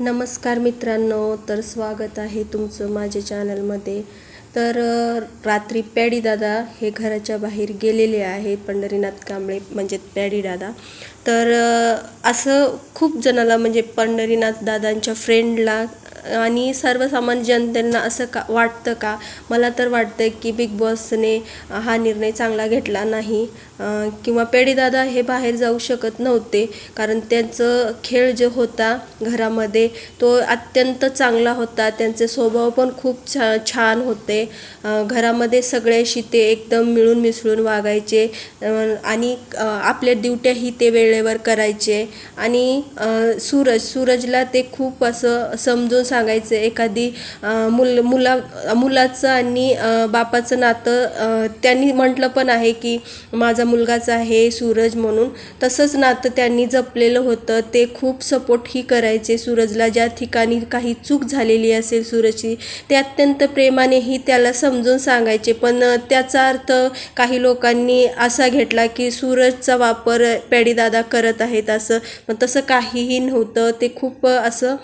नमस्कार मित्रांनो तर स्वागत आहे तुमचं माझ्या चॅनलमध्ये. तर रात्री पॅडी दादा हे घराच्या बाहेर गेलेले आहेत पंढरीनाथ कांबळे म्हणजे पॅडी दादा. तर असं खूप जणाला म्हणजे पंढरीनाथ दादांच्या फ्रेंडला आणि सर्वसामान्य जनतेंना असं का वाटतं का? मला तर वाटतं की बिग बॉसने हा निर्णय चांगला घेतला नाही. किंवा पेढीदादा हे बाहेर जाऊ शकत नव्हते. कारण त्यांचं खेळ जो होता घरामध्ये तो अत्यंत चांगला होता. त्यांचे स्वभाव पण खूप छा छान होते. घरामध्ये सगळ्याशी ते एकदम मिळून मिसळून वागायचे. आणि आपल्या ड्युट्याही ते वेळेवर करायचे. आणि सूरज सूरजला ते खूप असं समजून सांगायचे एखादी मुल मुला मुलाचं आणि बापाचं नातं त्यांनी म्हटलं पण आहे की माझा मुलगाच आहे सूरज म्हणून. तसंच नातं त्यांनी जपलेलं होतं. ते खूप सपोर्टही करायचे सूरजला. ज्या ठिकाणी काही चूक झालेली असेल सूरजची ते अत्यंत प्रेमानेही त्याला समजून सांगायचे. पण त्याचा अर्थ काही लोकांनी असा घेतला की सूरजचा वापर पॅडीदादा करत आहेत असं. पण तसं काहीही नव्हतं. ते खूप असं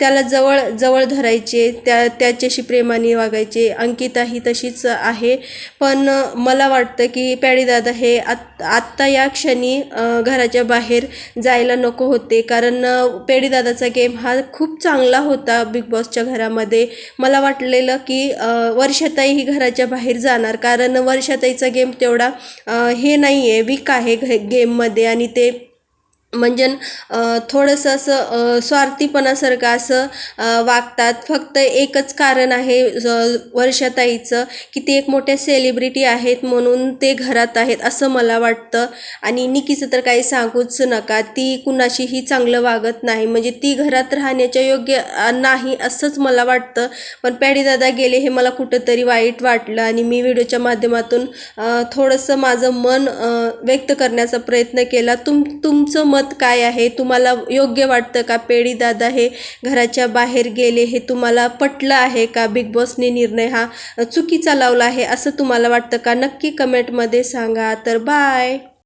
त्याला जवळ जवळ धरायचे त्या त्याच्याशी प्रेमाने वागायचे. अंकिता ही तशीच आहे. पण मला वाटतं की पॅडीदादा हे आत आत्ता या क्षणी घराच्या बाहेर जायला नको होते. कारण पेडीदादाचा गेम हा खूप चांगला होता बिग बॉसच्या घरामध्ये. मला वाटलेलं की वर्षाताई ही घराच्या बाहेर जाणार. कारण वर्षाताईचा गेम तेवढा हे नाही आहे वीक आहे घ गेममध्ये. आणि ते म्हणजे थोडंसं असं स्वार्थीपणासारखं असं वागतात. फक्त एकच कारण आहे वर्षाताईचं की ते एक मोठ्या सेलिब्रिटी आहेत म्हणून ते घरात आहेत असं मला वाटतं. आणि निकीचं तर काही सांगूच नका ती कुणाशीही चांगलं वागत नाही. म्हणजे ती घरात राहण्याच्या योग्य नाही असंच मला वाटतं. पण पॅडीदादा गेले हे मला कुठंतरी वाईट वाटलं आणि मी व्हिडिओच्या माध्यमातून थोडंसं माझं मन व्यक्त करण्याचा प्रयत्न केला. तुम तुमचं मत काय आहे? तुम्हाला योग्य वाटतं का? पेडी दादा हे घराच्या बाहेर गेले हे तुम्हाला पटलं आहे का? बिग बॉसने निर्णय हा चुकीचा लावला आहे असं तुम्हाला वाटतं का? नक्की कमेंटमध्ये सांगा. तर बाय